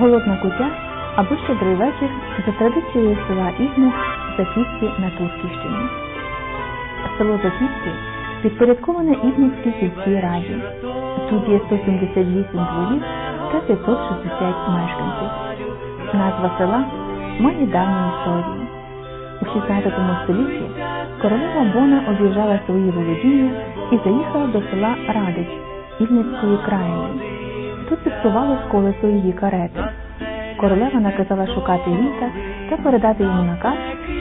Голодна кутя або щедрий вечір за традицією села Ізму Заківці на Турківщині. Село Заківці підпорядковане Ізмівській сільській раді. Тут є 178 дворів та 560 мешканців. Назва села має давню історію. У 16 столітті королева Бона об'їжджала свої володіння і заїхала до села Радич. Ільницької країни. Тут зіпсувалось колесо її карети. Королева наказала шукати віта та передати йому наказ,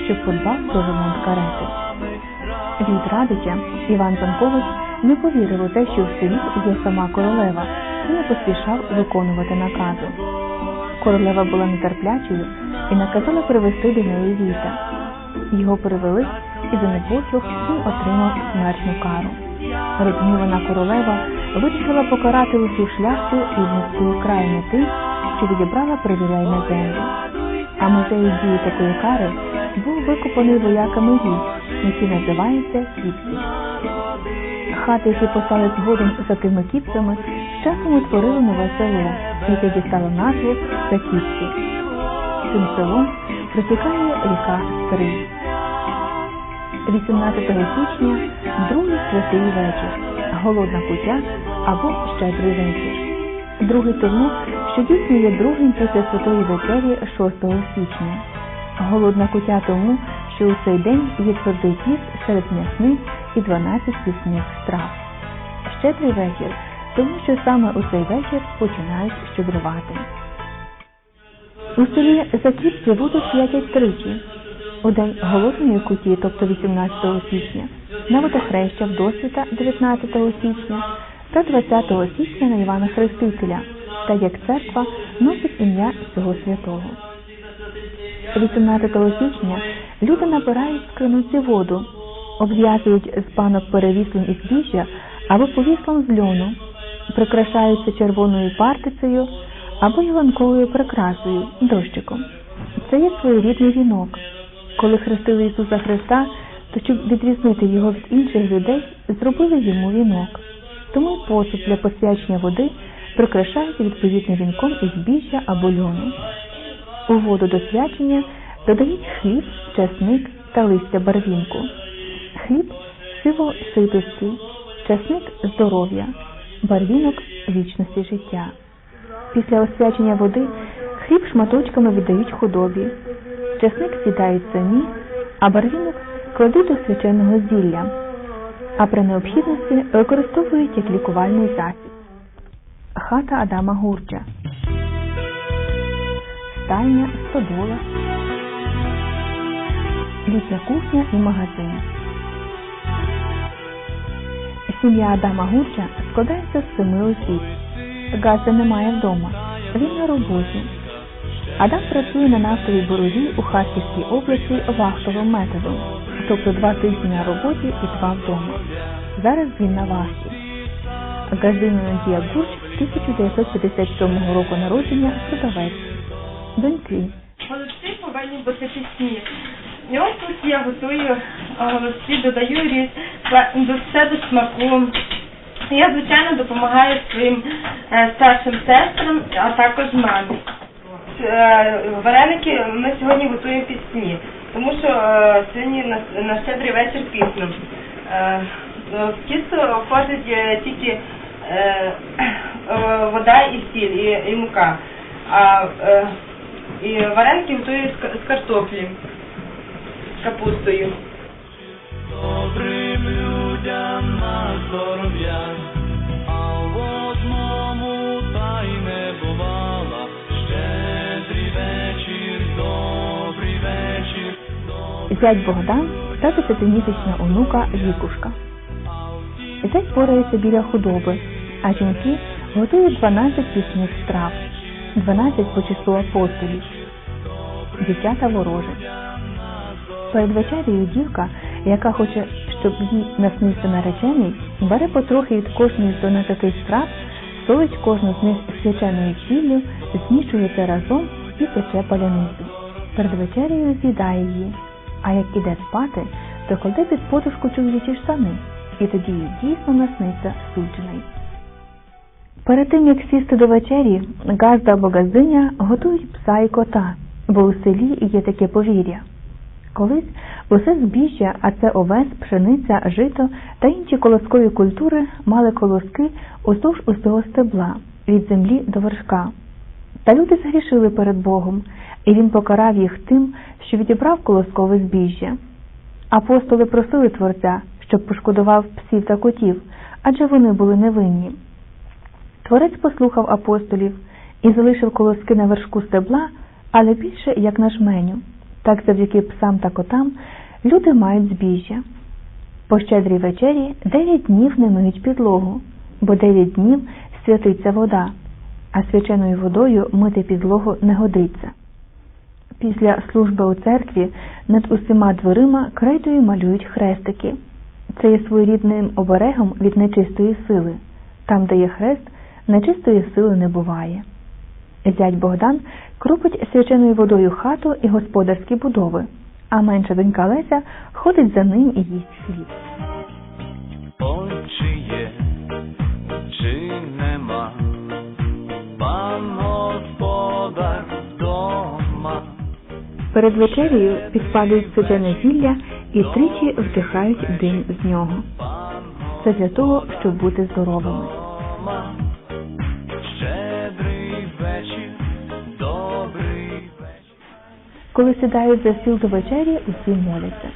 щоб подбав про ремонт карети. Від Радича Іван Панкович не повірив у те, що в селі є сама королева, і не поспішав виконувати наказу. Королева була нетерплячою і наказала привезти до неї віта. Його привели, і за непослух він отримав смертну кару. Розгнівана королева вирішила покарати усю шляхту Рівненської країни тим, що відібрала привілей на землю. А музей дії такої кари був викопаний вояками військ, який називається Кіпці. Хати, які постали згодом за тими кіпцями, з часом утворили нове село, яке дістало назву Закіпці. Цим селом протікає ріка Стрий. 18 січня другий святий вечір, голодна кутя або щедрий вечір. Другий турнур, що дійсно є другим після святої вечері 6 січня. Голодна кутя тому, що у цей день є твердий піс серед м'ясних і 12 пісних страв. Щедрий вечір, тому що саме у цей вечір починають щедрувати. У селі Закіпці воду святять тричі. У день голодної куті, тобто 18 січня, на водохреща в досвіта 19 січня та 20 січня на Івана Хрестителя, та як церква носить ім'я цього святого. 18 січня люди набирають з криниці воду, обв'язують з банок перевіслом із збіжжя або повіслом з льону, прикрашаються червоною партицею або яланковою прикрасою, дощиком. Це є своєрідний вінок. Коли хрестили Ісуса Христа, то щоб відрізнити його від інших людей, зробили йому вінок. Тому й посуд для посвячення води прикрашають відповідним вінком із збіжжя або льону. У воду до свячення додають хліб, часник та листя барвінку. Хліб сиво ситості, часник здоров'я, барвінок вічності життя. Після освячення води хліб шматочками віддають худобі, часник сідають самі, а барвінок кладуть до свяченого зілля, а при необхідності використовують як лікувальний засіб. Хата Адама Гурча Стайня, стодола, літня кухня і магазин. Сім'я Адама Гурча складається з семи осіб. Газа немає вдома. Він на роботі. Адам працює на нафтовій боровій у Харківській області вахтовим методом, тобто два тижні на роботі і два вдома. Зараз він на вахті. Газдина Надія Гурч 1957 року народження продавець. Доньки. Голубці повинні бути пісні. І ось тут я готую голубці, додаю різ, до все до смаку. Я, звичайно, допомагаю своїм е, старшим сестрам, а також мамі. Е, Вареники ми сьогодні готуємо пісні, тому що е, сьогодні на, на щедрий вечір пісню. Е, В тісто входить е, тільки е, е, вода і сіль, і, і мука. А е, і вареники готую з, з картоплі, з капустою. Добрим людям на здоров'я, Зять Богдан та десятимісячна онука Вікушка. Зять порається біля худоби, а жінки готують 12 пісних страв, 12 по числу апостолів. Дівчата ворожать. Перед вечерею дівка, яка хоче, щоб їй наснився наречений, бере потрохи від кожної з 12 страв, солить кожну з них свяченою сіллю, змішує це разом і пече паляницю. Перед вечерею з'їдає її, а як іде спати, то кладе під подушку чоловічі штани, і тоді їй дійсно насниться суджений. Перед тим, як сісти до вечері, газда або газиня готують пса і кота, бо у селі є таке повір'я. Колись усе збіжжя, а це овес, пшениця, жито та інші колоскові культури мали колоски уздовж усього стебла, від землі до вершка. Та люди згрішили перед Богом, і він покарав їх тим, що відібрав колоскове збіжжя. Апостоли просили Творця, щоб пошкодував псів та котів, адже вони були невинні. Творець послухав апостолів і залишив колоски на вершку стебла, але більше як на жменю. Так завдяки псам та котам люди мають збіжжя. По щедрій вечері дев'ять днів не миють підлогу, бо дев'ять днів святиться вода, а свяченою водою мити підлогу не годиться. Після служби у церкві над усіма дверима крейдою малюють хрестики. Це є своєрідним оберегом від нечистої сили. Там, де є хрест, нечистої сили не буває. Зять Богдан крупить свяченою водою хату і господарські будови, а менша донька Леся ходить за ним і їсть хліб. Перед вечерею підпалюють свячене зілля і тричі вдихають дим з нього. Це для того, щоб бути здоровими. Коли сідають за стіл до вечері, усі моляться.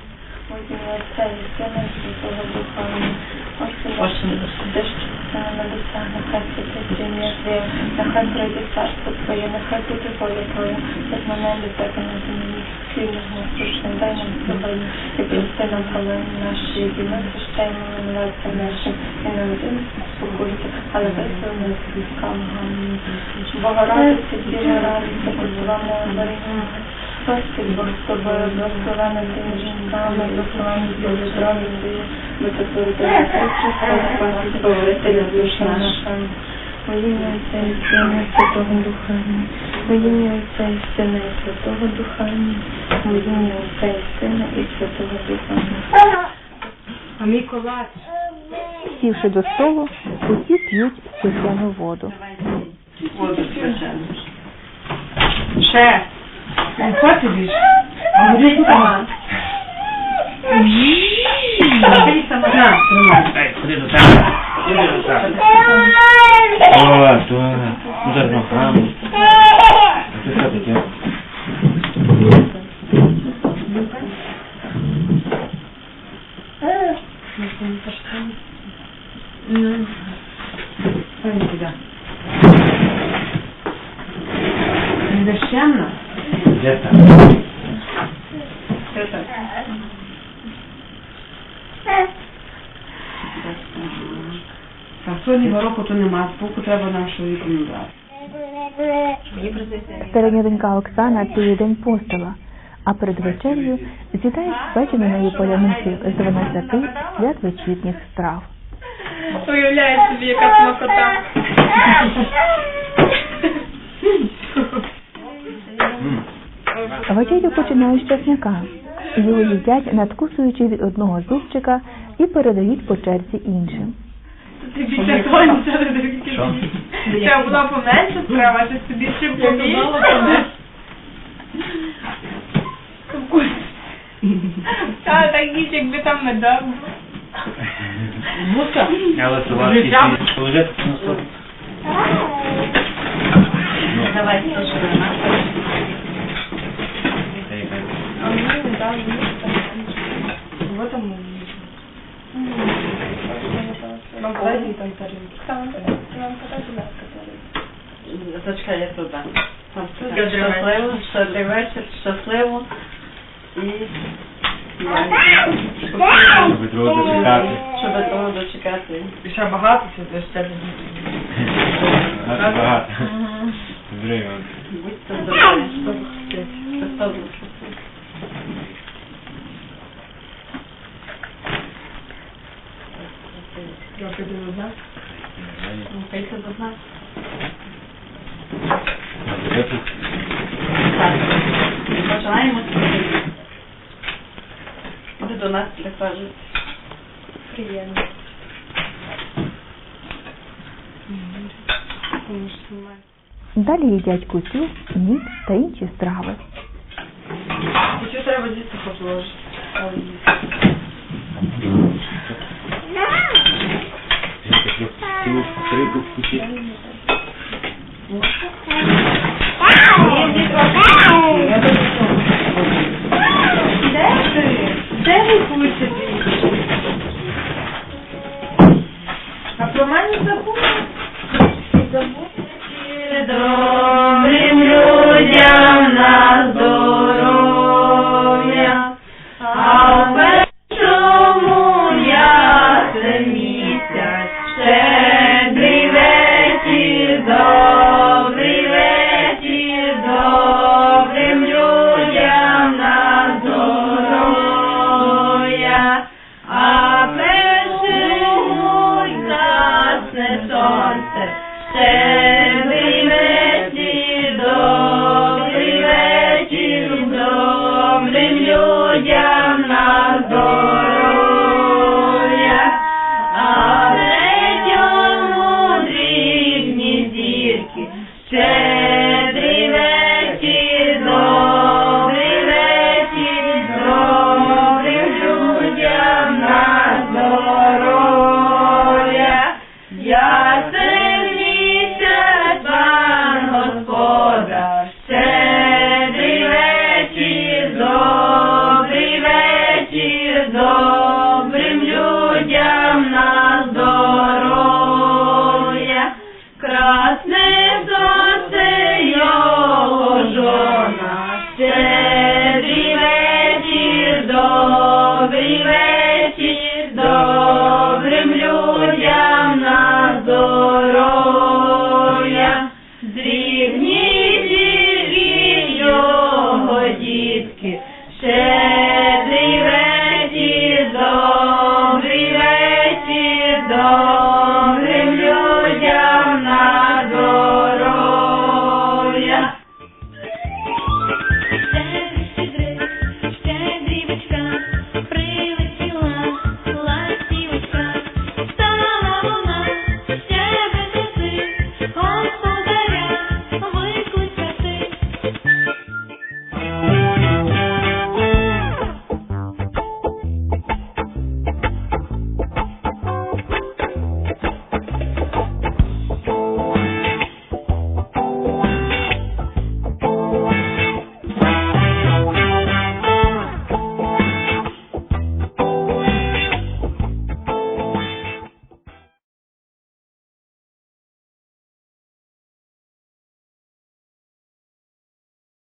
На небесах, нехай святиться ім'я Твоє, нехай прийде царство Твоє, нехай буде воля Твоя, як на небі, так і на землі. Хліб наш насущний, дай нам сьогодні, і прости нам провини наші, і ми прощаємо винуватцям нашим, і не веди нас але визволи нас від лукавого. Амінь. Богородице, Діва радуйся, пославна Марія, Господь Бог з тобою, благословена ти між жінками, благословена ти здоров'я твоє, бо це породила Христос, Спаситель душ наша. Во ім'я Отця і Сина і Святого Духа. Во ім'я Отця і Сина і Святого Духа. Во ім'я Отця і Сина і Святого Духа. А мій ковач. Сівши до столу, усі п'ють свячену воду. Воду священну. Ще. Що ти більше? А горіть сама. Ти сама. На, тримай. Ходи до тебе. Ходи до тебе. О, то, удар ногами. А це що таке? Ой, сюди. Священна? Де там? Це так. Та сьогодні року то нема, споку треба нашої рекомендувати. Середня донька Оксана цілий день постила, а перед вечерею з'їдає спечену неї поляниці з 12 свят вечірніх страв. Уявляю собі, яка смакота. Вечерю починають з чесняка. Його їдять, надкусуючи від одного зубчика і передають по черзі іншим. Тобі конче, Що? Це була поменше справа, ти собі ще побільше. Та, так їсть, якби там медок. Муска. Але солодкий Життя. сіль. Положи на стол. Ну, Давай, трошки до нас. та яка. А мені не дали їсти. Вот там. Нам подай там тарілку. Там, нам подай, будь ласка, тарілку. Зачекай, я туди. Там Щедрий щасливо, щедрий вечір, щасливо. І Щоб другого дочекати. щоб того дочекати. І ще багато це ще Багато багато. Зрив. Будьте здорові, що ви хочете. Христос Воскресив. Трохи до нас. Рухайся до нас. Де тут? Так. Бажаємо тобі. Іди присаджуйтесь. Приємно. Далі їдять кутю, мід та інші страви. Що треба дійсно положити? Де ви